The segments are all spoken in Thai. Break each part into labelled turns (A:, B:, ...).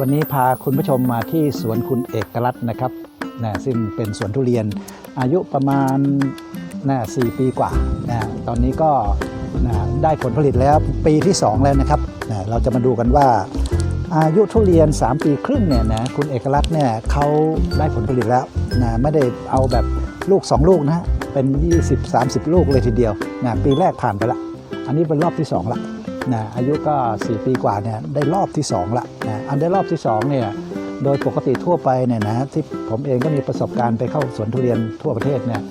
A: วันนี้พาคุณผู้ชมมาที่สวนคุณเอกรัตน์นะครับนะซึ่งเป็นสวนทุเรียนอายุประมาณนะสี่ปีกว่านะตอนนี้ก็นะได้ผลผลิตแล้วปีที่ 2 แล้วนะครับนะเราจะมาดูกันว่า อายุทุเรียน 3 ปีครึ่งเนี่ยนะคุณเอกรัตน์เนี่ยเขาได้ผลผลิตแล้วนะไม่ได้เอาแบบลูก 2 ลูกนะฮะเป็น 20-30 ลูกเลยทีเดียวนะปีแรกผ่านไปละ อันนี้เป็นรอบที่ 2 ละ นะอายุก็ 4 ปีกว่าเนี่ยได้รอบที่2ละนะอันได้รอบที่2เนี่ยโดยปกติทั่วไปเนี่ยนะที่ผมเองก็มีประสบการณ์ไปเข้าสวนทุเรียนทั่วประเทศเนี่ย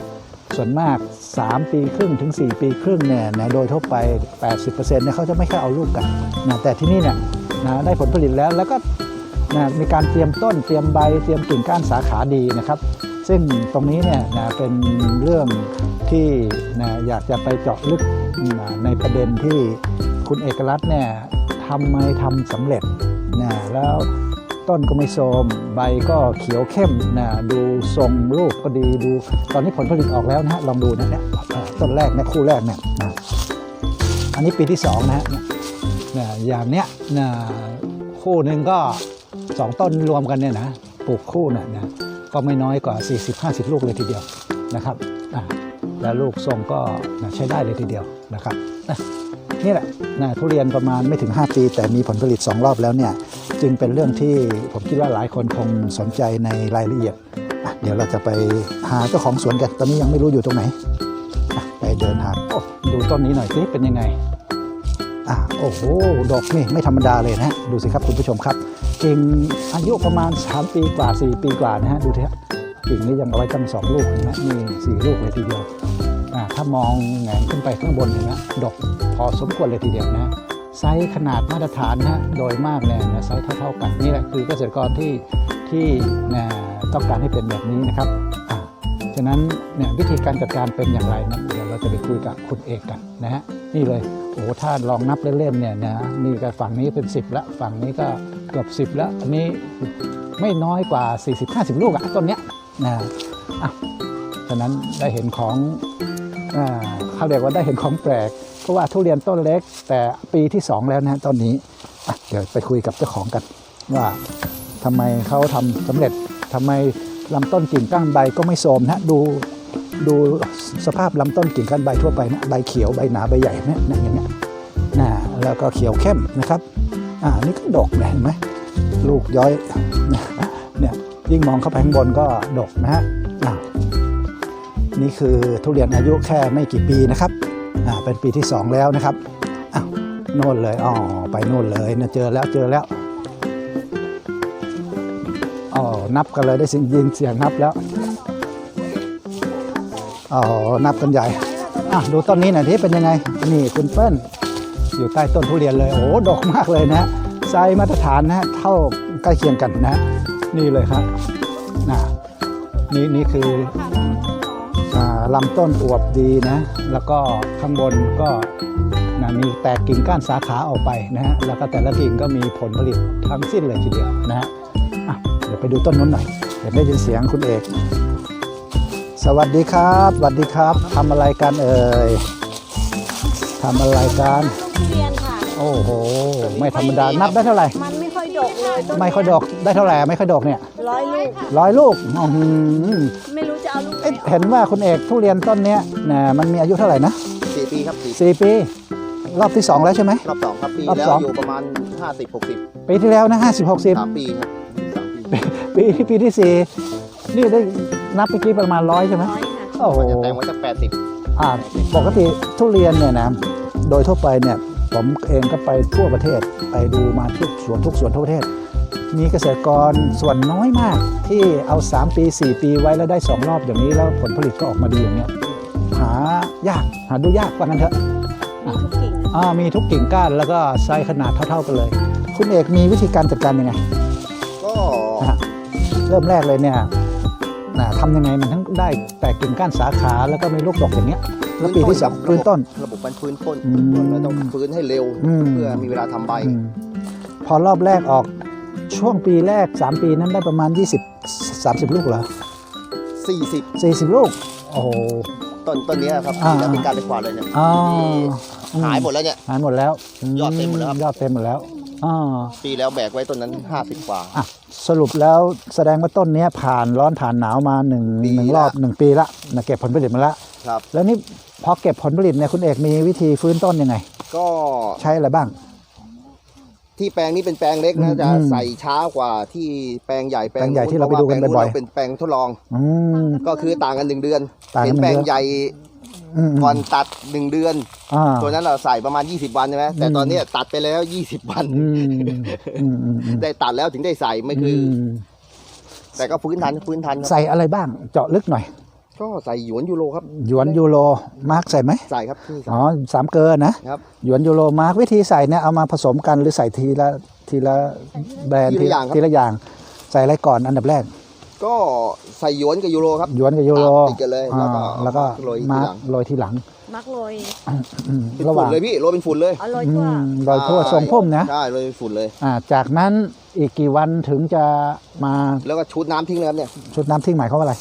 A: ส่วนมาก 3 ปีครึ่งถึง 4 ปีครึ่งเนี่ยนะโดยทั่วไป 80%เนี่ยเขาจะไม่ค่อยเอาลูกกันนะแต่ที่นี่เนี่ยนะได้ผลผลิตแล้วแล้วก็นะมีการเตรียมต้นเตรียมใบเตรียมกิ่งก้านสาขาดีนะครับ ซึ่งตรงนี้เนี่ยนะเป็นเรื่องที่นะอยากจะไปเจาะลึก ในประเด็นที่คุณเอกรัตน์เนี่ยทำไมทำสำเร็จนะแล้วต้นก็ไม่โทรมใบก็เขียวเข้มนะดูทรงลูกก็ดีดูตอนนี้ผลผลิตออกแล้วนะฮะลองดูนะเนี่ยต้นแรกนี่ยคู่แรกเนี่ยนะอันนี้ปีที่สองนะฮะเนี่ยอย่างเนี้ยนะคู่หนึ่งก็สองต้นรวมกันเนี่ยนะปลูกคู่เนี่ยนะก็ไม่น้อยกว่า 40-50 ลูกเลยทีเดียวนะครับอ่า แล้วลูกทรงก็ใช้ได้เลยทีเดียวนะครับนี่แหละนะทุเรียนประมาณไม่ถึง 5 ปี แต่มีผลผลิต 2 รอบแล้วเนี่ยจึงเป็นเรื่องที่ผมคิดว่าหลายคนคงสนใจในรายละเอียด เดี๋ยวเราจะไปหาเจ้าของสวนกัน ตอนนี้ยังไม่รู้อยู่ตรงไหน ไปเดินหาดูต้นนี้หน่อยสิเป็นยังไงอะโอ้โห ดอกนี่ไม่ธรรมดาเลยนะฮะดูสิครับคุณผู้ชมครับกิ่งอายุประมาณ 3 ปีกว่า 4 ปีกว่านะฮะ ดูเถอะ กิ่งนี้ยังเอาไว้ตั้งสองลูกเห็นไหมนี่สี่ลูกเลยทีเดียวอ่าถ้ามองแงนขึ้นไปข้างบนเห็นไหมดอกพอสมควรเลยทีเดียวนะไซส์ขนาดมาตรฐานนะโดยมากเนี่ยนะไซส์เท่าๆกันนี่แหละคือเกษตรกรที่ที่นะต้องการให้เป็นแบบนี้นะครับอ่าฉะนั้นเนี่ยวิธีการจัดการเป็นอย่างไรนะเดี๋ยวเราจะไปคุยกับคุณเอกกันนะฮะนี่เลยโอ้ถ้าลองนับเล่นๆเนี่ยนะนี่ก็ฝั่งนี้เป็น 10ละฝั่งนี้ก็เกือบ10แล้วอันนี้ไม่น้อยกว่า 40-50 ลูกอะต้นเนี้ย นะอะฉะนั้นได้เห็นของเขาเรียกว่าได้เห็นของแปลก เพราะว่าทุเรียนต้นเล็ก แต่ปีที่ 2 แล้วนะต้นนี้อะเดี๋ยวไปคุยกับเจ้าของกัน ว่าทำไมเขาทำสำเร็จทำไมลำต้นกิ่งก้านใบก็ไม่โทมนะดูดูสภาพลำต้นกิ่งก้านใบทั่วไปนะใบเขียวใบหนาใบใหญ่เนี่ยนะอย่างเงี้ยนะแล้วก็เขียวเข้มนะครับอ่านี่ก็ดกนะเห็นไหมลูกย้อยนี่ ยิ่งมองเข้าไปข้างบนก็ดกนะฮะอ่านี่คือทุเรียนอายุแค่ไม่กี่ปีนะครับอ่าเป็นปีที่ 2 แล้วนะครับอ้าวโน่นเลยอ๋อไปโน่นเลยนะเจอแล้วเจอแล้วอ๋อนับกันเลยได้ยิยินเสียงนับแล้วอ๋อนับกันใหญ่อะดูต้นนี้หน่อยที่เป็นยังไงนี่คุณเปิ้ลอยู่ใต้ต้นทุเรียนเลยโอ้ดกมากเลยนะฮะไซส์มาตรฐานนะเท่าใกล้เคียงกันนะ นี่เลยครับนะนี่นี่คืออ่าลำต้นอวบดีนะ แล้วก็ข้างบนก็นะมีแตกกิ่งก้านสาขาออกไปนะฮะ แล้วก็แต่ละกิ่งก็มีผลผลิตทั้งสิ้นเลยทีเดียวนะฮะอะเดี๋ยวไปดูต้นนู้นหน่อยเดี๋ยวได้ยินเสียงคุณเอก สวัสดีครับสวัสดีครับทำอะไรกันเอ่ยทำอะไรกัน
B: ทุเรียนค่ะ
A: โอ้โห ไม่ธรรมดา นับได้เท่าไหร่
B: มันไม่ค่อย ดกเลยต้น
A: ไม่ค่อยดอกได้เท่าไหร่ไม่ค่อยดอกเนี่ย
B: ร้อยลูก
A: ร้อยลูกอื้อหือ
B: ไม่รู้จะเอาลูกไหน
A: เอ๊ะเห็นว่าคุณเอกทุเรียนต้นเนี้ยนะมันมีอายุเท่าไหร่นะ
C: สี่ปีครับสี่
A: สี่ปี รอบที่สองแล้วใช่ไหม
C: รอบสองครับปี
A: รอบ
C: แล้ว
A: สอง
C: อยู่ประมาณห้าสิบหกสิบ
A: ปีที่แล้วนะห้าสิบหกสิบ
C: สามปีครับสามปี
A: ปีปีที่สี่นี่ได้นับเมื่อกี้ประมาณร้อยใช่ไหม
B: ร้อยค่ะ
A: โอ้โห
C: มันจะแต่งไว้สักแปดสิบ
A: อ่าปกติทุเรียนเนี่ยนะโดยทั่วไปเนี่ย ผมเองก็ไปทั่วประเทศ ไปดูมาทุกสวนทุกสวนทั่วประเทศ มีเกษตรกรส่วนน้อยมากที่เอา 3 ปี 4 ปีไว้แล้วได้ 2 รอบอย่างนี้แล้วผลผลิตก็ออกมาดีอย่างเนี้ยหายากหาดูยากว่างั้นเถอะ
B: มีทุกกิ่ง
A: อ่ามีทุกกิ่งก้านแล้วก็ไซส์ขนาดเท่า ๆกันเลย คุณเอกมีวิธีการจัดการยังไง
C: ก็
A: นะฮะเริ่มแรกเลยเนี่ยนะทำยังไงมันทั้งได้แตกกิ่งก้านสาขาแล้วก็มีลูกดอกอย่างเงี้ย แล้วปีที่สองพื้นต้น
C: ระบบมันฟื้นต้น
A: อืม
C: เราต้องฟื้นให้เร็ว
A: อืม
C: เพื่อมีเวลาทำใบ
A: อืมพอรอบแรกออกช่วงปีแรก 3 ปีนั้นได้ประมาณ 20 30 ลูกเหรอ
C: 40
A: 40 ลูก โอ้โห
C: ต้นต้นเนี้ยครับ
A: อ่า
C: แล้วเป็นการไปกวาดเลยเนี่ย
A: อ๋อ
C: หายหมดแล้วเนี่ย
A: หายหมดแล้ว
C: ยอดเต็มหมดแล้วครับ
A: ยอดเต็มหมดแล้วอ่า
C: ปีแล้วแบกไว้ต้นนั้น 50 กว่า
A: อะสรุปแล้วแสดงว่าต้นเนี้ยผ่านร้อนผ่านหนาวมาหนึ่ง
C: ปี
A: หนึ่ง
C: ละ
A: รอบหนึ่งปีละนะเก็บผลผลิตมาละ
C: ครับ
A: แล้วนี่พอเก็บผลผลิตเนี่ยคุณเอกมีวิธีฟื้นต้นยังไง
C: ก็
A: ใช้อะไรบ้าง
C: ที่แปลงนี้เป็นแปลงเล็ก
A: อื
C: นะ
A: ม
C: จะ
A: อืม
C: ใส่ช้ากว่าที่แปลงใหญ่
A: แปลงใหญ่ที่เราไปดูกัน
C: พะว่
A: บ่อยๆ
C: แปลงเราเป็นแปลงทดลอง
A: อืม
C: ก็คือต่างกันหนึ่งเดือน
A: ต่างกัน
C: เห็น
A: หนึ่ง
C: แปลง
A: เดือน
C: ใหญ่
A: อืม
C: ก่อนตัดหนึ่งเดือน
A: อ่า
C: ตัวนั้นเราใส่ประมาณ 20 วันใช่ไหมแต่
A: อืม
C: ตอนเนี้ยตัดไปแล้ว 20 วัน
A: อืมอืมอืมอืม
C: ได้ตัดแล้วถึงได้ใส่ไม่คืออ
A: ม
C: แต่ก็ฟื้นทันฟื้นทันครับ
A: ใส่อะไรบ้างเจาะลึกหน่อย
C: ก็ใส่หยวนยูโรครับ
A: หยวนยูโรมาร์กใส่ไหม
C: ใส่ครับที่ใส่
A: อ๋อสามเกลอนะครับหยวนยูโรมาร์กวิธีใส่เนี่ยเอามาผสมกันหรือใส่ทีละทีละแบรนด์
C: ทีละอย่างครับ
A: ทีละอย่าง ใส่อะไรก่อนอันดับแรก
C: ก็ใส่หยวนกับยูโรครับ
A: หยวนกับยูโร
C: ตามติดกันเลยแล้วก็
A: อ่าแล้วก็
C: โรยที
A: มา
C: หลัง
A: โรยทีหลัง
B: มักโรย
A: อืม
C: เป็น
A: ระห
C: ฝุ่
A: ว่านง
C: เลยพี่โรยเป็นฝุ่นเลย
B: อร่อย
A: อื
B: กว่าม
A: โรยทั่วทรงพุ่มนะ
C: ใช่โรยเป็นฝุ่นเลย
A: อ่าจากนั้นอีกกี่วันถึงจะมา
C: แล้วก็ชุดน้ำทิ้งเลยครับเนี่ย
A: ชุดน้ำทิ้งหมายเขามว่าอะไร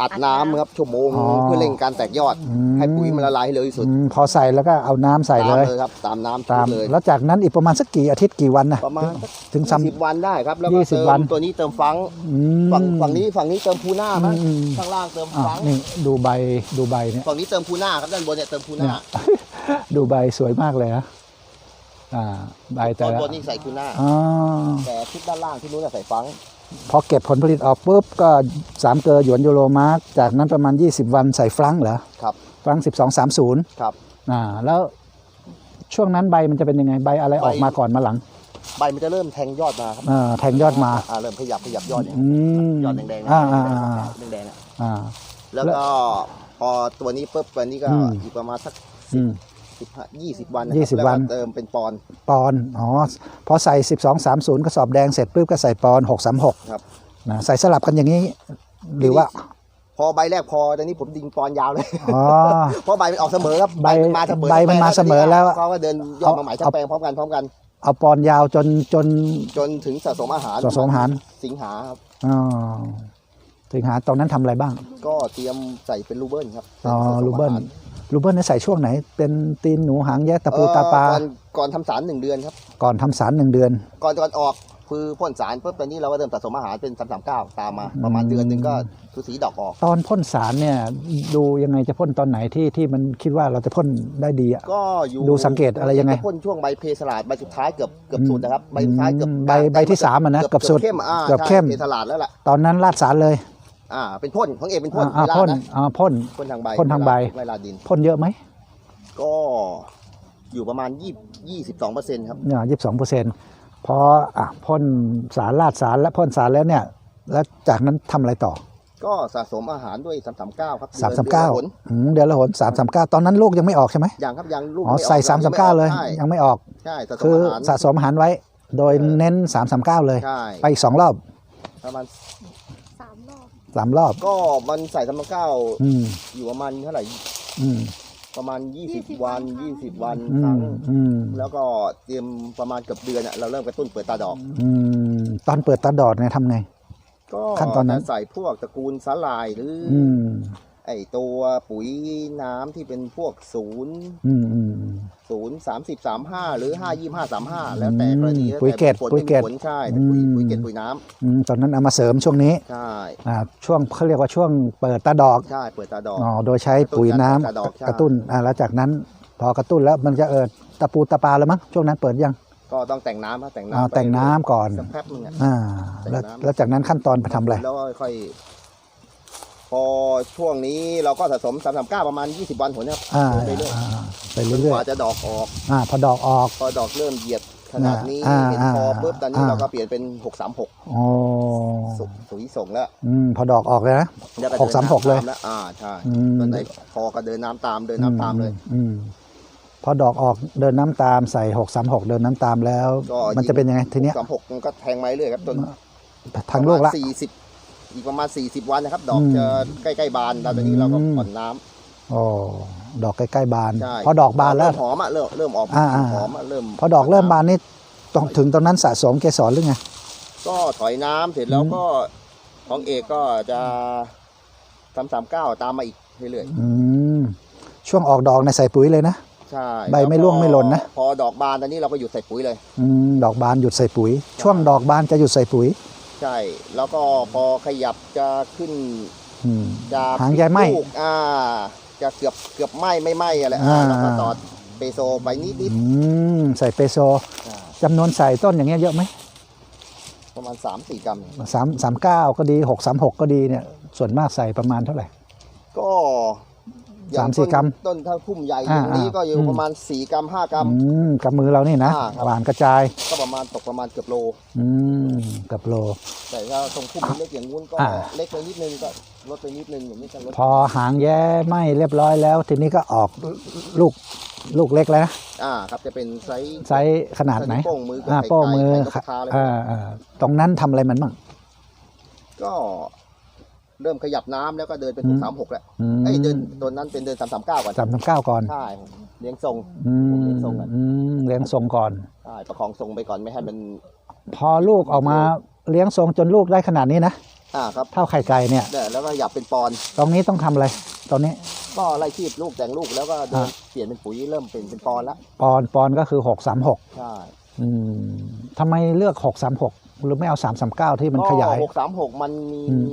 C: อัดน้ำครับชั่วโมง
A: อ๋อ
C: เพื่อเร่งการแตกยอด
A: อืม
C: ให้ปุ๋ยมันละลายให้เร็วที่สุด
A: อืมพอใส่แล้วก็เอาน้ำใส่เลย
C: ตามเลยครับตามน้ำชุ
A: ตา
C: ด
A: ม
C: เลย
A: แล้วจากนั้นอีกประมาณสักกี่อาทิตย์กี่วันนะ
C: ประมาณ
A: ถึงซ้
C: สิบวันได้ครับแล้วก็
A: ยี่สิบ
C: เติม
A: วัน
C: ตัวนี้เติมฟังำ
A: อืม
C: ฝั่งฝั่งนี้ฝั่งนี้เติมพูน่ามั้ง
A: อืม
C: ข้างล่างเติม
A: อะ
C: ฟัง
A: นี่ดูใบดูใบเนี่ย
C: ฝั่งนี้เติมพูน่าครับด้านบนเนี่ยเติมพูน่า
A: เนี่ยดูใบสวยมากเลยนะอ่าใบ
C: ต
A: แต่
C: อน
A: ละ
C: บนนี่ใส่พูน่า
A: อ๋อ
C: แต่ทิศด้านล่างที่นู้นนะใส่ฟัง
A: พอเก็บผลผลิตออกปุ๊บก็สามเกลอหยวนยูโรมาร์กจากนั้นประมาณ 20 วันใส่ฟรังก์เหรอ
C: ครับ
A: ฟรังสิบสองสามศูนย์
C: ครับ
A: อ่าแล้วช่วงนั้นใบมันจะเป็นยังไงใบอะไรออกมาก่อนมาหลัง
C: ใบมันจะเริ่มแทงยอดมาครับ
A: อ่าแทงยอดมา
C: อ่าเริ่มขยับขยับยอดเนี่ย
A: อืม
C: ยอดแดงๆนะ
A: อ่าอ่าอ่า
C: แดงๆอะ
A: อ่า
C: แล้วก็พอตัวนี้ปุ๊บตัวนี้ก็
A: อืม
C: อีกประมาณสัก
A: อืม
C: สิบห้ายี่สิบวันนะ
A: ยี่
C: ค
A: สิ
C: รับบแล้ว
A: วัน
C: ก็เติมเป็นปอนด์
A: ปอนด์อ๋อพอใส่ 12 30กระสอบแดงเสร็จปุ๊บก็ใส่ปอนด์636
C: ครับ
A: นะใส่สลับกันอย่างนี้หรือว่า
C: พอใบแรกพอตอนนี้ผมดิงปอนด์ยาวเลย
A: อ๋อ
C: เพราะใบมันออกเสมอครับ
A: ใบ
C: มันมาเสมอ
A: ใบมันมาเสมอแล้วอะ
C: เขาก็เดินยอดมาใหม่ทั้
A: เอา
C: งแปลงพร้อมกันพร้อมกัน
A: เอาปอนด์ยาวจนจน
C: จนถึงสะสมอาหาร
A: สะสมอาหาร
C: สิงหาครับ
A: อ๋อถึงหาตรงนั้นทำอะไรบ้าง
C: ก็เตรียมใส่เป็นรูเบิลครับ
A: อ๋อ
C: สะสม
A: รูเบิล
C: อาหา
A: รูเบิลเนี่ยใส่ช่วงไหน เป็นตีนหนูหางแยะตะปูตาปลา
C: เอ่อก่อนก่อนทำสารหนึ่งเดือนครับ
A: ก่อนทำสารหนึ่งเดือน
C: ก่อนก่อนออกคือพ่นสารปุ๊บตอนนี้เราก็เริ่มสะสมอาหารเป็นสามสามเก้าตามมา ประมาณ
A: อืม
C: เดือนหนึ่งก็คือสีดอกออก
A: ตอนพ่นสารเนี่ยดูยังไงจะพ่นตอนไหนที่ที่มันคิดว่าเราจะพ่นได้ดีอะ
C: ก็อยู่
A: ดูสังเกตอะไรยังไง
C: พ่นช่วงใบเพสลาดใบสุดท้ายเกือบเกือบสุดนะครับใบสุดท้ายเกือบ
A: อืมใบใบที่สามอะนะเกือบสุด
C: เข้มอ่า
A: เกือบเข้ม
C: ใช่เพสลาดแล้วล่ะ
A: ตอนนั้นลาดสารเลย
C: อ่าเป็นพ่นของเอกเป็นพ่น
A: อ่า
C: ไม่ลาด
A: พ่น
C: นะ
A: อ่าพ่น
C: พ่นทางใบ
A: พ่นทางใบ
C: ไม่ลาดดิน
A: พ่นเยอะไหม
C: ก็อยู่ประมาณยี่ยี่สิบสองเปอร์เซ็นต์ครับ
A: เนี่ยยี่สิบสองเปอร์เซ็นต์พออะพ่นสารลาดสารและพ่นสารแล้วเนี่ย แล้วจากนั้นทำอะไรต่อ
C: ก็สะสมอาหารด้วยสามสามเก้าครับ
A: สามสามเก้า
C: ดือนละหน
A: เดือนละหนสามสามเก้าตอนนั้นลูกยังไม่ออกใช่ไหม
C: ยังครับยังลูก
A: อ๋อ
C: ไม่ก
A: ใส่สามสามเก้าเลย
C: ใช่
A: ยังไม่ออก
C: ใช่สะสม
A: คือ
C: อาหาร
A: สะสมอาหารไว้ โดยเน้นสามสามเก้าเลย
C: ใช่
A: ไปอีกสองรอบ
C: ประมาณ
B: สามรอบ
A: สามรอบ
C: ก็มันใส่สามสามเก้า
A: อืม
C: อยู่ประมาณเท่าไหร่
A: อืม
C: ประมาณ 20
B: 20
C: วัน
B: วัน
C: 20 วัน
A: อื
C: ครั้
A: ม
C: ง
A: อืม
C: แล้วก็เตรียมประมาณเกือบเดือนอะเราเริ่มกระตุ้นเปิดตาดอก
A: อืม ตอนเปิดตาดอดเนี่ยทำไง
C: ก็
A: ขั้นตอนนั้น
C: จะใส่พวกตระกูลสาลายหรืออ
A: อืม
C: ไอตัวปุ๋ยน้ำที่เป็นพวกศูนย์
A: อืมอืม
C: ศูนย์สามสิบสามห้าหรือห้ายี่ห้าสามห้าแล้วแต่กรณี
A: อืม
C: แล้ว
A: ปุ๋ย
C: แต่
A: เกต
C: ผล
A: ปุ๋ยเกต
C: ไม่มีผลใช่เป็นปุ๋ย
A: อืม
C: ปุ๋ยเกตปุ๋ยน้
A: อืมตอนนั้นเอามาเสริมช่วงนี้ำ
C: ใช่
A: อ่าช่วงเขาเรียกว่าช่วงเปิดตาดอก
C: ใช่เปิดตาดอก
A: อ๋อโดยใช้ปุ๋ยน้ำ
C: กระตุ้นการเปิดตาดอกใช่
A: กระตุ้นอ่าแล้วจากนั้นพอกระตุ้นแล้วมันจะเออตะปูตะปาแล้วมั้งช่วงนั้นเปิดยัง
C: ก็ต้องแต่งน้ำครับแต่ง
A: อ่า
C: น้ำไป
A: แต่งน้ำก่อน
C: สักแป๊บนึงอะ
A: อ่า
C: แต่ง
A: แล้ว
C: น้ำ
A: แล้วจากนั้นขั้นตอนไปทำอะไร
C: แล้วก็ค่อย พอช่วงนี้เราก็สะสมสามสามเก้าประมาณ20วันผลนะครับ
A: อ่า
C: ไปเรื่อย
A: อ่าไป
C: ๆจ
A: เรื่
C: น
A: อย
C: กว่าจะดอกออก
A: ๆอ่าพอดอกออก
C: พอดอกเริ่มเหยียดขนาดนี้
A: อ่า
C: เห็น
A: อ่า
C: พอปุ๊บตอนนี้
A: อ่า
C: เราก็เปลี่ยนเป็น636
A: โอ้
C: สุสุยส่งแล้ว
A: อืมพอดอกออกเลยนะ
C: แล้วก็
A: หกสามหกเลย
C: ดินน้ำตแล้วอ่าใช่
A: อืม
C: ตอนไหนพอก็เดินน้ำตามเดินน้ำตามเลย
A: อืมพอดอกออกเดินน้ำตามใส่หกสามหกเดินน้ำตามแล้ว
C: ก็
A: มันจะเป็นยังไงทีเนี้ย
C: สามหกมันก็แทงไม้เรื่อยครับจน
A: ทางโลกละ
C: สี่สิบ อีกประมาณ 40 วันนะครับ ดอก
A: อืม
C: จะใกล้ๆบานแล้วตอนนี้เราก็
A: อืม
C: ผ่อนน้ำ
A: โอ้ดอกใกล้ๆบาน
C: ใช่
A: พอดอกบานแล้ว
C: เริ่มหอมอะเริ่มเริ่มออก
A: อ่าอ่า
C: หอมอะเริ่ม
A: พอดอกเริ่มบานนี่ต้องถึงตอนนั้นสะสมเกสรหรือไง
C: ก็ถอยน้ำเสร็จแล้ว
A: อืม
C: ก็ของเอกก็จะสามสามเก้าตามมาอีกเรื่อย
A: อืมช่วงออกดอกในยใส่ปุ๋ยเลยนะ
C: ๆใช่
A: ใบไม่ร่วงไม่หล่นนะ
C: พอดอกบานตอนนี้เราก็หยุดใส่ปุ๋ยเลย
A: อืมดอกบานหยุดใส่ปุ๋ย ช่วงดอกบานจะหยุดใส่ปุ๋ย
C: ใช่ แล้วก็พอขยับจะขึ้น
A: อืม
C: จะ
A: หางใยไหม้
C: ลูกอ่า จะเกือบเกือบไหม้ไม่ไหม้อะไร
A: อ่า
C: อ่าเราก็ตอดเปโซไปนิดนิด
A: อืมใส่เปโซ
C: ๆอ่า
A: จำนวนใส่ต้นอย่างเงี้ยเยอะไหม
C: ประมาณสามสี่กรัม
A: สามสามเก้าก็ดีหกสามหกก็ดีเนี่ย ส่วนมากใส่ประมาณเท่าไหร่
C: ก็ อย่ง
A: สามสี่
C: ต้น
A: กรัม
C: ต้นถ้าพุ่มใหญ่อ
A: อ่า
C: ย่างนี้
A: อ่า
C: ก็อยู่
A: อืม
C: ประมาณสี่กรัมห้ากรัม
A: อืมกับมือเรานี่นะ
C: อ่าครับ
A: หวานกระจาย
C: ก็ประมาณตกประมาณเกือบโล
A: อืมกับโล
C: แต่ถ้าตรงพุ่มเล็กอย่างงู้นก็
A: อ่า
C: เล็กไปนิดนึงก็ลดไปนิดนึงอย่างนี้ก็ลด
A: พอหางแย้ไหมเรียบร้อยแล้ว ทีนี้ก็ออกลูกลูกเล็กแล้วนะ
C: อ่าครับจะเป็นไซส์
A: ไซส์ขนาดไหน
C: โป้งมือกับ
A: อ่า
C: ไข่
A: โป้งมือ
C: ไข่นกกระทาอะไร
A: อ่าอ่าตรงนั้นทำอะไรมันบ้าง
C: ก็ เริ่มขยับน้ำแล้วก็เดินเป็น
A: อื
C: ห
A: ม
C: กสามหกแล้ว
A: อืม
C: เอ้ยเดินตัวนั้นเป็นเดินสามสามเก้าก่อน
A: สามสามเก้าก่อน
C: ใช่เลี้ยงทรง
A: อืม
C: เลี้ยงทรงก่อน
A: อืมเลี้ยงทรงก่อน
C: ใช่ประคองทรงไปก่อนไม่ให้มัน
A: พอลูกออกมาเลี้ยงทรงจนลูกได้ขนาดนี้นะ
C: อ่าครับ
A: เท่าไข่ไก่เนี่ย
C: เนี่ยแล้วก็หยับเป็นปอน
A: ตรงนี้ต้องทำอะไรตอนนี้
C: ก็ไล่คีบลูกแต่งลูกแล้วก็เดิน
A: อ่า
C: เปลี่ยนเป็นปุ๋ยเริ่มเป็นเป็นปอนแล้ว
A: ปอนปอนก็คือหกสามหก
C: ใช่
A: อืมทำไมเลือกหกสามหก หรือไม่เอาสามสามเก้าที่มันขยาย
C: หกสามหกมันมี
A: อืม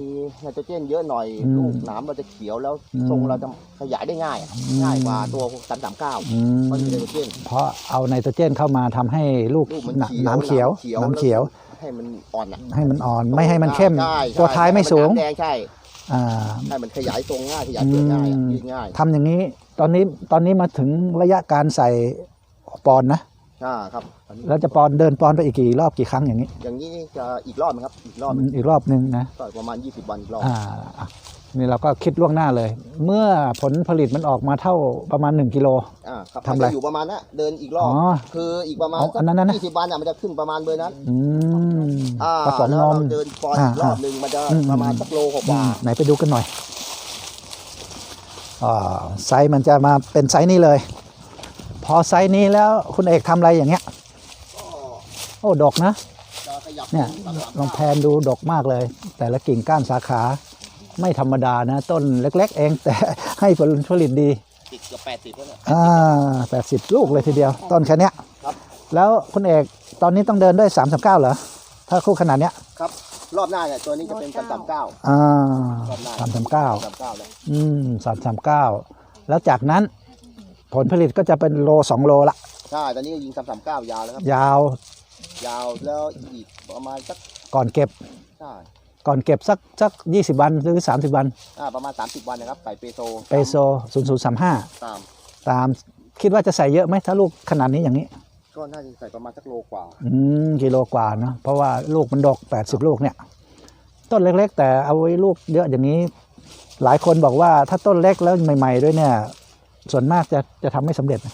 C: ไนโตรเจนเยอะหน่อย
A: อืม
C: ลูกหนามเราจะเขียวแล้ว
A: อืม
C: ทรงเราจะขยายได้ง่ายอะ
A: อืม
C: ง่ายกว่าตัวสามสามเก้า
A: อืม
C: เพราะมีไนโตรเจน
A: เพราะเอาไนโตรเจนเข้ามาทำให้ลูก
C: ลูกมัน
A: หนา
C: เขียว
A: หน้ำเขียว
C: หนามเขียว
A: หน้ำเขียว
C: ให้มันอ่อนอะ
A: ให้มันอ่อนไม่ให้มันเข้ม
C: ใช่ใช่
A: ตัวท้ายไม่สูง
C: ให้นน้ำแดงใช่
A: อ่า
C: ให้มันขยายทรงง่ายขยายเปลือกง่ายอะ
A: อืม
C: ยืดง่าย
A: ทำอย่างนี้ตอนนี้ตอนนี้มาถึงระยะการใส่ปอนนะ
C: อ่าครับอันนี้
A: แล้วจะปอนเดินปอนไปอีกกี่รอบกี่ครั้งอย่างนี้
C: อย่างนี้จะอีกรอบนึงครับ อีกรอบ
A: อืมอีกรอบหนึ่งนะ
C: ก็ประมาณ 20 วันอีกรอบ
A: อ่าอะนี่เราก็คิดล่วงหน้าเลย เมื่อผลผลิตมันออกมาเท่าประมาณ 1กิโล
C: อ่าครับ
A: ทำอะไร
C: มันจอยู่ประมาณนั้นเดินอีกรอบ
A: อ๋อ
C: คืออีกประมาณ
A: อ๋ออันนั้นนะ
C: ยี่สิบวันอะมันจะขึ้นประมาณเบอร์นั้น
A: อืม
C: อ่า
A: ผสม
C: แล้ว
A: นม
C: เราเดินปอนอีกรอบหนึ่งมันจะ
A: อืม
C: ประมาณสักโลก
A: อื
C: ว่าม
A: ไหนไปดูกันหน่อยอ่าไซส์มันจะมาเป็นไซส์นี้เลย พอไซส์นี้แล้วคุณเอกทำอะไรอย่างเงี้ย
C: ก็
A: โอ้ดกนะ
C: จะขยับ
A: เนี่ย
C: สามสาม
A: ลองแพนดูดกมากเลย แต่ละกิ่งก้านสาขาไม่ธรรมดานะ ต้นเล็ก ๆ เองแต่ให้ผลผลิตดี
C: ติดเกือบแปดสิบแล้วเนี่ย
A: อ่าแปดสิบลูกเลยทีเดียว ต้นแค่เนี้ย
C: ครับ
A: แล้วคุณเอกตอนนี้ต้องเดินด้วย3ามสเหรอ ถ้าคู่ขนาดเนี้ย
C: ครับ รอบหน้าเนี่ยตัวนี้จะเป็นสามสามเก้า
A: อ่าร
C: อบหน้า
A: สามสามเก้า
C: สามเก้าแล้ว
A: อืมสามสามเก้าแล้วจากนั้น ผลผลิตก็จะเป็นโลสองโลละ
C: ใช่ตอนนี้ก็ยิงสามสามเก้ายาวแล้วครับ
A: ยาว
C: ยาวแล้วอีกประมาณสัก
A: ก่อนเก็บ
C: ใช่
A: ก่อนเก็บสักสักยี่สิบวันหรือสามสิบวัน
C: อ่าประมาณ30วันนะครับใส่เปโซ
A: เปโซศูนย์ศูนย์สามห้า
C: ตาม
A: ตามคิดว่าจะใส่เยอะไหมถ้าลูกขนาดนี้อย่างนี้
C: ก็น่าจะใส่ประมาณสักโลกว่า
A: อืมกิโลกว่าเนอะเพราะว่าลูกมันดก80ลูกเนี่ย ต้นเล็ก ๆ แต่เอาไว้ลูกเยอะอย่างนี้ หลายคนบอกว่าถ้าต้นเล็กแล้วใหม่ ๆ ด้วยเนี่ย ส่วนมากจะจะทำไม่สำเร็จนะ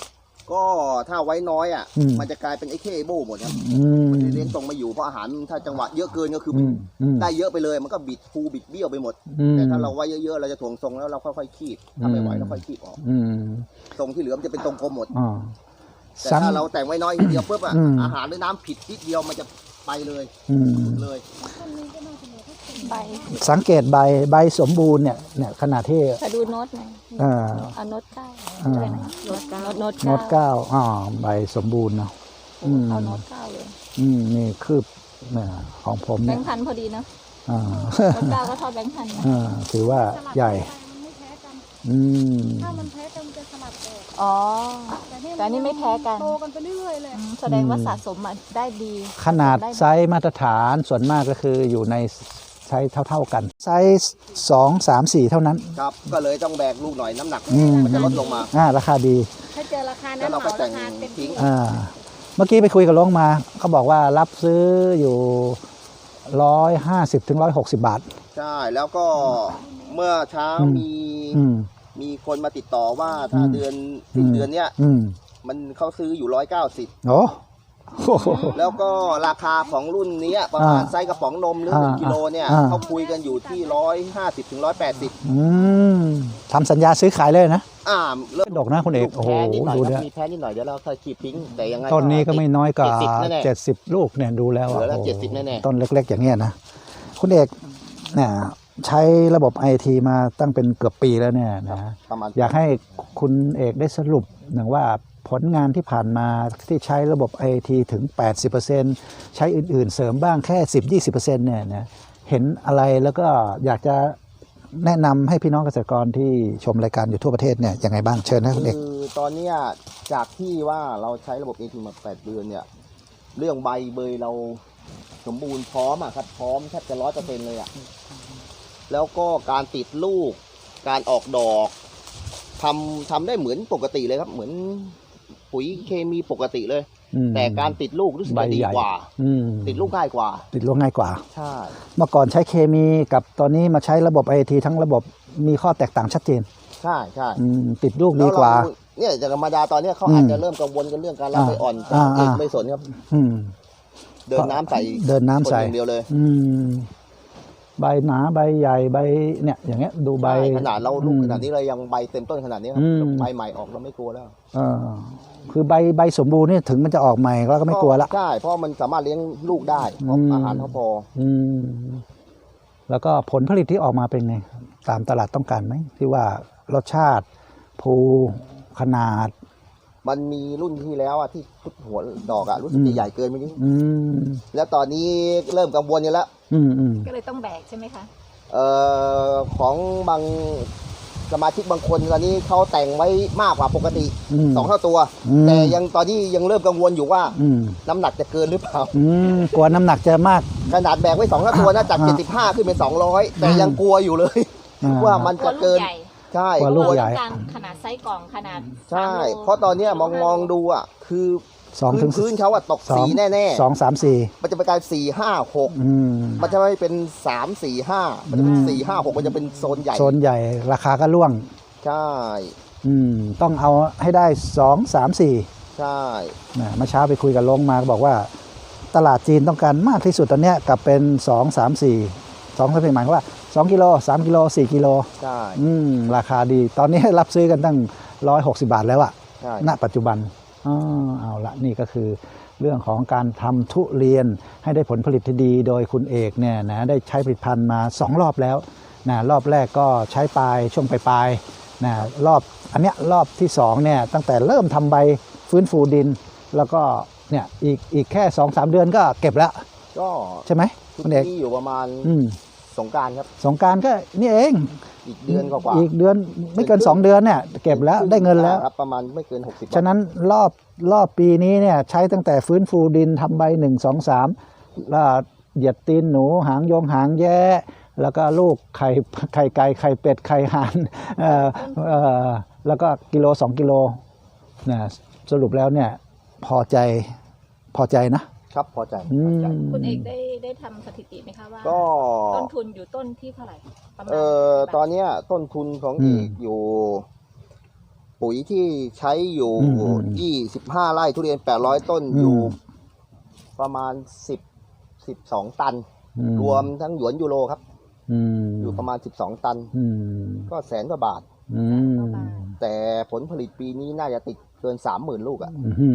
C: ก็ถ้าไว้น้อยอะ
A: อืม
C: มันจะกลายเป็นไอ้เคโบหมดครับ
A: อืม
C: เลี้ยงตรงไม่อยู่เพราะอาหารถ้าจังหวะเยอะเกินก็คือ
A: อื
C: มัน
A: มอืม
C: ได้เยอะไปเลยมันก็บิดภูบิดเบี้ยวไปหมด
A: อืม
C: แต่ถ้าเราไว้เยอะๆเราจะถ่วงทรงแล้วเราค่อยๆคีบถ้าไม่ไหวเราค่อยคีบออก
A: อืม
C: ทรงที่เหลือมันจะเป็นทรงกลมหมด
A: อ๋อ
C: แต่
A: สัง
C: ถ้าเราแต่งไว้น้อยนิดเดียวปุ๊บอะ
A: อืม
C: อาหารหรือน้ำผิดนิดเดียวมันจะไปเลย
A: อืม
C: เลย
B: ใบ
A: สังเกตใบใบสมบูรณ์เนี่ยเนี่ยขนาดที่
B: ขอดูโน้ตหน่อย
A: เอ่อ
B: เอาโน้ตเก้า
A: อ่า
B: อะไรนะโน้ตเก้าโน้ต
A: โน้ตเก้าอ๋อใบสมบูรณ์เนาะอืม
B: เอาโน้ตเก้าเลย
A: อืมนี่คืบเนี่ยของผม
B: แบ
A: เนี่ย
B: งค์พันพอดีเนอะ
A: อ่า
B: โน้ตเก้าก็เท่าแบงค์พันนะ
A: อ่าถือว่าใหญ่
D: มันไม่แพ้กัน
A: อืม
D: ถ้ามันแพ้กันมันจะสลับออก
B: อ๋อ
D: แต่นี่
B: แต่อันนี่ไม่แพ้กัน
D: โตกันไปเรื่อยๆเลย
B: อืมแสดงว่าสะสมมาได้ดี
A: ขนาด
B: ได้
A: ไซส์มาตรฐานส่วนมากก็คืออยู่ใน ไซส์เท่า ๆกัน ไซส์สองสามสี่เท่านั้น
C: ครับ ก็เลยต้องแบกลูกหน่อยน้ำหนัก
A: อืม
C: มันจะลดลงมา
A: อ่าราคาดี
D: ถ้าเจอราคา
C: แล้
D: นั้
C: วนเรา
D: เห
C: ก็
D: มา
C: แต่
D: รางคาเต็ม
C: ทิ้
D: ที่
C: ง
A: อ่าเมื่อกี้ไปคุยกับลุงมาเขาบอกว่ารับซื้ออยู่ร้อยห้าสิบถึงร้อยหกสิบาท
C: ใช่ แล้วก็เมื่อเช้า
A: อืม
C: มี
A: อืม
C: มีคนมาติดต่อว่าถ้า
A: อืม
C: เดือนสิ้น
A: อืม
C: เดือนเนี้ย
A: อืม
C: มันเขาซื้ออยู่ร้อยเก้าสิบ
A: โอ้โห
C: แล้วก็ราคาของรุ่นเนี้ยประมาณ
A: อ่า
C: ไซส์กระป๋องนมหรือหนึ่ง
A: อ่า
C: กิโลเนี่ย
A: อ่า
C: เขาคุยกันอยู่ที่ร้อยห้าสิบถึงร้อยแปดสิบ
A: อืมทำสัญญาซื้อขายเลยนะ
C: อ่าเริ่ม
A: ดกนะคุณเอก
C: ลู
A: โอ้โห
C: แพ้นิดหน่อย
A: ดู
C: ค
A: เนี่
C: รับ
A: ย
C: มีแพ้นิดหน่อยเดี๋ยวเราค่อยขีดทิ้งแต่ยังไง
A: ต้นนี้ก็ไม่น้อยกว่า
C: 70แน่ๆ
A: เจ็ดสิบลูกเนี่ยดูแล้ว
C: เหลือละ
A: โโ70
C: แน่ๆ
A: ต้นเล็ก ๆ อย่างเงี้ยนะคุณเอกเนี่ยใช้ระบบไอทีมาตั้งเป็นเกือบปีแล้วเนี่ยนะ
C: ประมาณ
A: อยากให้คุณเอกได้สรุปหนึ่งว่า ผลงานที่ผ่านมาที่ใช้ระบบ IT ถึง 80%ใช้อื่นๆ เสริมบ้างแค่ 10-20%เนี่ยนะเห็นอะไรแล้วก็อยากจะแนะนำให้พี่น้องเกษตรกรที่ชมรายการอยู่ทั่วประเทศเนี่ยยังไงบ้างเชิญนะคุณเอก
C: คือตอนเนี้ยจากที่ว่าเราใช้ระบบเอทีมาแปดเดือนเนี่ย เรื่องใบเบยเราสมบูรณ์พร้อมอะครับพร้อมแทบจะร้อยเปอร์เซ็นต์เลยอะแล้วก็การติดลูก การออกดอกทำทำได้เหมือนปกติเลยครับ เหมือน ปุ๋ยเคมีปกติเลย
A: อืม
C: แต่การติดลูกรู้สึก
A: ใบ
C: จะดี
A: ใหญ่
C: กว่า
A: อืม
C: ติดลูกง่ายกว่า
A: ติดลูกง่ายกว่า
C: ใช่
A: เมื่อก่อนใช้เคมีกับตอนนี้มาใช้ระบบ IoT ทั้งระบบมีข้อแตกต่างชัดเจน
C: ใช่ใช่
A: อืมติดลูกดีกว่า
C: แล้เรเนี่ยจากธรรมดาตอนเนี้ยเขา
A: อืม
C: อาจจะเริ่มกังวลกันเรื่องการรับ
A: อ่า
C: ใบอ่อนแต่
A: อ่า
C: เอก
A: อ่า
C: ไม่สนครับ
A: อืม
C: เดินน้ำใส่
A: เดินน้ำใส่
C: คอย่างเดียวเลย
A: อืมใบหนาใบใหญ่ใบเนี่ย อย่างเงี้ย ดูใบ
C: ใช่ขนาดเราลูก
A: อืม
C: ขนาดนี้เรายังใบเต็มต้นขนาดนี้ครับ
A: อืม
C: ใบใหม่ออกเราไม่กลัวแล้ว
A: เออ คือใบใบสมบูรณ์เนี่ยถึงมันจะออกใหม่เราก็ไม่กลัวละ
C: ใช่เพราะมันสามารถเลี้ยงลูกได้เพราะ
A: อืม
C: อาหารเขาพอ
A: อืมแล้วก็ผลผลิตที่ออกมาเป็นไง ตามตลาดต้องการไหมที่ว่ารสชาติภูขนาด
C: มันมีรุ่นที่แล้วอะที่ทุกหัวดอกอะรู้สึก
A: อืม
C: จะใหญ่เกินไปนิด
A: อืม
C: แล้วตอนนี้เริ่มกังวลกันแล้ว
A: อืมอืม
B: ก็เลยต้องแบกใช่ไหมคะ
C: เอ่อของบาง สมาชิกบางคนตอนนี้เขาแต่งไว้มากกว่าปกติ
A: อืม
C: สองเท่าตัว
A: อืม
C: แต่ยังตอนนี้ยังเริ่มกังวลอยู่ว่า
A: อืม
C: น้ำหนักจะเกินหรือเปล่า
A: อืมกลัวน้ำหนักจะมาก
C: ขนาดแบกไว้สองเท่าตัวนะจาก
A: อ่า
C: 75 ขึ้นเป็น 200 แต่ยังกลัวอยู่เลย
A: อ่
C: ว่ามัน
B: กลัว
C: จะ
B: ลู
C: เกิ
B: ก
C: น
B: ใหญ่
C: ใช่
A: กลัวลูก
B: กลัว
A: ใหญ่
B: ต้องการขนาดไซส์กล่องขนาด
C: ใช่
B: สามโล
C: เพราะตอนเนี้ยมองมองดูอะ คือ
A: สอง
C: พื้
A: ถึ
C: น
A: ง
C: พื้นเขาอะตก
A: สอ
C: สี
A: ง
C: แน่
A: สองสามสี่
C: ๆ มันจะเป็นการสี่ห้าหก
A: อืม
C: มันจะไม่เป็นสามสี่ห้ามันจะเป็น
A: อืม
C: สี่ห้าหกมันจะเป็นโซนใหญ่
A: โซนใหญ่ราคาก็ร่วง
C: ใช่
A: อืม ต้องเอาให้ได้สองสามสี่
C: ใช่
A: นะเมื่อเช้าไปคุยกับลงมาก็บอกว่า ตลาดจีนต้องการมากที่สุดตอนเนี้ยกับเป็นสองสามสี่สองสามสี่หมายความว่าสองกิโลสามกิโลสี่กิโล
C: ใช่
A: อืม ราคาดี ตอนนี้รับซื้อกันตั้งร้อยหกสิบาทแล้วอะ
C: ใช่
A: ณปัจจุบันอ๋อ เอาละนี่ก็คือเรื่องของการทำทุเรียนให้ได้ผลผลิตที่ดี โดยคุณเอกเนี่ยนะได้ใช้ผลิตภัณฑ์มา 2 รอบแล้วนะรอบแรกก็ใช้ปลายช่วงปลายๆนะรอบอันเนี้ยรอบที่2เนี่ยตั้งแต่เริ่มทำใบฟื้นฟูดิน แล้วก็เนี่ยอีกอีกแค่2-3เดือนก็เก็บแล้ว
C: ก็
A: ใช่ไหม
C: ชุด
A: คุณเอก
C: นี้อยู่ประมาณ
A: อืม
C: สงกรารครับ
A: สงกรารก็นี่เอง
C: อีกเดือนกว่าๆ
A: อีกเดือนไม่เกิน 2 เดือนเนี่ยเก็บแล้วได้เงินแล้ว
C: ครับประมาณไม่เกิน 60
A: ฉะนั้นรอบรอบปีนี้เนี่ยใช้ตั้งแต่ฟื้นฟูดินทำใบหนึ่งสองสามแล้วเหยียดตีนหนูหางยงหางแย่แล้วก็ลูกไข่ไข่ไก่ไข่เป็ดไข่ห่านเอ่อเอ่อแล้วก็กิโลสองกิโลนะสรุปแล้วเนี่ยพอใจพอใจนะ
C: ครับพอใจ
A: อื
C: พอ
A: ม
C: ใจ
B: คุณเอกได้ได้ทำสถิติไหมคะว่า
C: ก็
B: ต้นทุนอยู่ต้นที่เท่าไหร่ประมาณ
C: เอ่อตอนเนี้ยต้นทุนของ
A: อื
C: เอ
A: ม
C: กอยู่ ปุ๋ยที่ใช้อยู่
A: อืมอืม
C: ยี่สิบห้าไร่ทุเรียนแปดร้อยต้น
A: อืม
C: อยู่ ประมาณสิบสิบสองตัน
A: อื
C: รวมทั้งหยวนยูโรครับ
A: อืม
C: อยู่ประมาณสิบสองตัน
A: อืม
C: ก็แสนกว่าบาท
A: อืม
C: แต่ผลผลิตปีนี้น่าจะติดเกินสามหมื่นลูกอะ
A: อื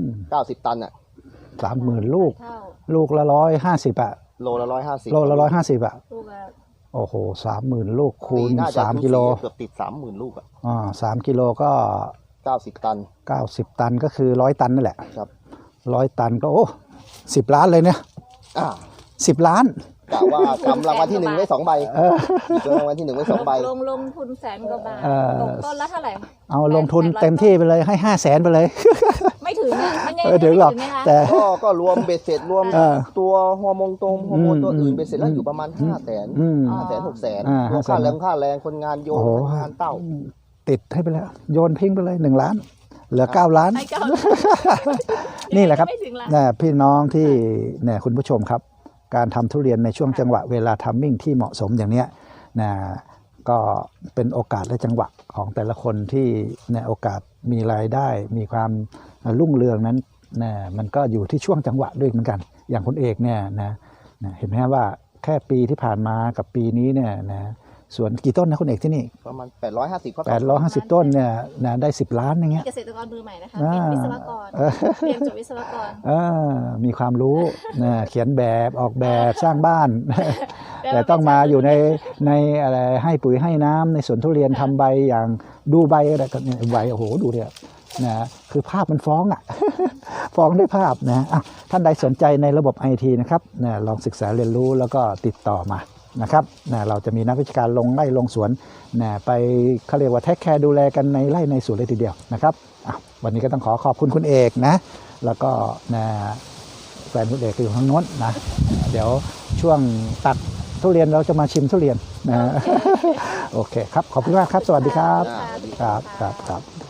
A: ม
C: เก้าสิบตันอะ
A: สามหมื่นลูก
B: เท่า
A: ลูกละร้อยห้าสิบอะ
C: โลละร้อยห้าสิบ
A: โลละร้อยห้าสิบอะ
B: ลูกละ
A: โอ้โหสามหมื่นลูกคูณ
C: น่าจะ
A: สามกิโล
C: เกือบติดสามหมื่นลูกอะ
A: อ่าสามกิโลก็
C: เก้าสิบตัน
A: เก้าสิบตันก็คือร้อยตันนั่นแหละ
C: ครับ
A: ร้อยตันก็โอ้สิบล้านเลยเนี่ย
C: อ่า
A: สิบล้าน
C: กะว่ากำรางวัลที่หนึ่งไว้สองใบ
A: เออ
C: กำรางวัลที่หนึ่งไว้สองใบ
B: ลงลงทุนแสนกว่าบาท
A: เอ่อ
B: ตกต้นละเท่าไหร่
A: เอาลงทุนเต็มที่ไปเลยให้ห้าแสนไปเลย
B: ไม่ ถึงอะมันยัง
A: เออถึงหรอก
B: ไม่ถึงนะคะ
A: แต่
C: ก็ก็รวมเบ็ดเสร็จรวม
A: เออ
C: ตัวฮอร์โมนตรงฮอร์โมนตัวอื่น
A: อืม
C: เบ็ดเสร็จแล้วอยู่ประมาณห้าแสน
A: อืม
C: ห้าแสนหกแสน
A: อ่าร
C: วมค่า
A: 500,000
C: แรงค่าแรงคนงานโย
A: โอ้
C: น
A: โห
C: คนงานเต้า
A: ติดให้ไปแล้วโยนทิ้งไปเลยหนึ่งล้าน เหลือเก้าล้าน
B: ให้เก้า
A: นี่แหละครับ
B: ไม่ถึงละ
A: นะพี่น้องที่เนี่ยคุณผู้ชมครับ การทำทุเรียนในช่วงจังหวะเวลาทัมมิ่งที่เหมาะสมอย่างเนี้ยนะก็เป็นโอกาสและจังหวะของแต่ละคนที่ในโอกาสมีรายได้มีความ รุ่งเรืองนั้นนะมันก็อยู่ที่ช่วงจังหวะด้วยเหมือนกัน อย่างคุณเอกเนี่ยนะนะเห็นไหมฮะว่าแค่ปีที่ผ่านมากับปีนี้เนี่ยนะสวนกี่ต้นนะคุณเอกที่นี่
C: ประมาณแปดร้อยห้าสิบครับ
A: 850 ต้นเนี่ยนะได้ 10 ล้านอย่างเงี้ย
B: เกษตรกรมือใหม่นะคะ
A: อ่า
B: เป็นวิศวกร
A: เออ
B: เรียนจบวิศวกร
A: เออมีความรู้นะเขียนแบบออกแบบสร้างบ้าน แต่ต้องมาอยู่ในในอะไรให้ปุ๋ยให้น้ำในสวนทุเรียนทำใบอย่างดูใบอะไรก็เนี่ยใบโอ้โหดูเนี่ย นะคือภาพมันฟ้องอะ ฟ้องด้วยภาพนะอะท่านใดสนใจในระบบไอทีนะครับนะลองศึกษาเรียนรู้แล้วก็ติดต่อมานะครับนะเราจะมีนักวิชาการลงไร่ลงสวนนะไปเขาเรียกว่าแท็กแคร์ดูแลกันในไร่ในสวนเลยทีเดียวนะครับอะวันนี้ก็ต้องขอขอบคุณคุณเอกนะ แล้วก็นะแฟนคุณเอกอยู่ทางโน้นนะ เดี๋ยวช่วงตัดทุเรียนเราจะมาชิมทุเรียนนะ โอเคครับ ขอบคุณมากครับ สวัสดีครับ
C: อ่า
A: ครับครับครับ